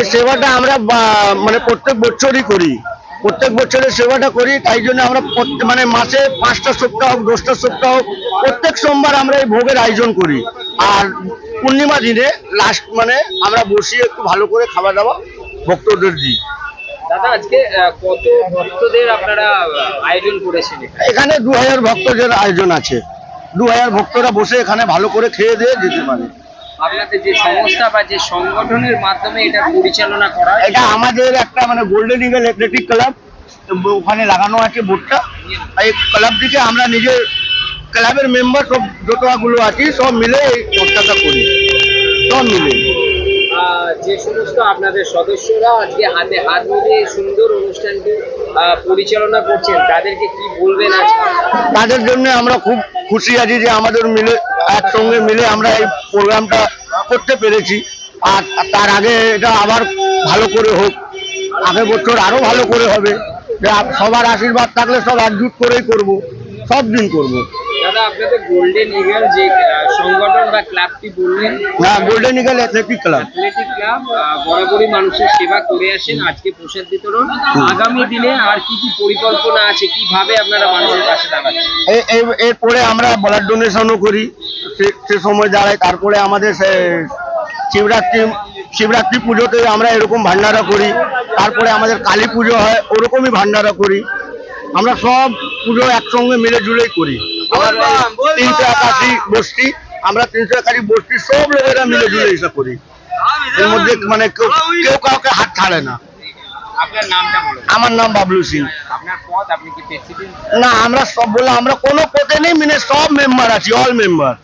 এই সেবাটা আমরা মানে প্রত্যেক বছরই করি। প্রত্যেক বছরের সেবাটা করি তাই জন্য আমরা মানে মাসে পাঁচটা সপ্তাহ হোক দশটা সপ্তাহ হোক প্রত্যেক সোমবার আমরা এই ভোগের আয়োজন করি। আর পূর্ণিমা দিনে লাস্ট মানে আমরা বসিয়ে একটু ভালো করে খাওয়া দাওয়া ভক্তদের দিই। দাদা আজকে কত ভক্তদের আপনারা আয়োজন করেছেন এখানে? এখানে দু হাজার ভক্তদের আয়োজন আছে। দু হাজার ভক্তরা বসে এখানে ভালো করে খেয়ে দিয়ে যেতে পারে। আপনাদের যে সংস্থা বা যে সংগঠনের মাধ্যমে এটা পরিচালনা করা এটা আমাদের একটা মানে গোল্ডেন ইগল অ্যাথলেটিক ক্লাব ওখানে লাগানো আছে বোর্ডটা। এই ক্লাব থেকে আমরা নিজের ক্লাবের মেম্বার সব যতগুলো আছি সব মিলে এই সংস্থাটা করি। সব মিলে। যে সমস্ত আপনাদের সদস্যরা আজকে হাতে হাত মিলিয়ে সুন্দর অনুষ্ঠানটি পরিচালনা করছেন তাদেরকে কি বলবেন আজকে? তাদের জন্য আমরা খুব খুশি আছি যে আমাদের মিলে একসঙ্গে মিলে আমরা এই প্রোগ্রামটা করতে পেরেছি। আর তার আগে এটা আবার ভালো করে হোক। আগের বছর আরও ভালো করে হবে। সবার আশীর্বাদ থাকলে সব একজুট করেই করব। সব দিন করব। দাদা আপনাদের গোল্ডেন ইগল যে সংগঠন বা ক্লাবটি বললেন? হ্যাঁ golden eagle athletic club athletic club বরাবরই মানুষের সেবা করে আসেন। আজকে প্রসাদ বিতরণ। আগামী দিনে আর কি কি পরিকল্পনা আছে কীভাবে আপনারা মানুষের পাশে দাঁড়াচ্ছেন? এরপরে আমরা ব্লাড ডোনেশনও করি। সে- সময় দাঁড়ায় তারপরে আমাদের সে- শিবরাত্রি শিবরাত্রি পুজোতে আমরা এরকম ভান্ডারা করি তারপরে আমাদের কালী পুজো হয় ওরকমই ভান্ডারা করি। আমরা সব পুজো একসঙ্গে মিলে জুলেই করি আমরা তিনশো একাশি গোষ্ঠী আমরা তিনশো একাশি গোষ্ঠী সব লোকেরা মিলে জুলে এসে করি। এর মধ্যে মানে কেউ কেউ কাউকে হাত ছাড়ে না। আমার নাম বাবলু সিং। না আমরা সব বলে আমরা কোনো পথে নেই মানে সব মেম্বার আছি অল মেম্বার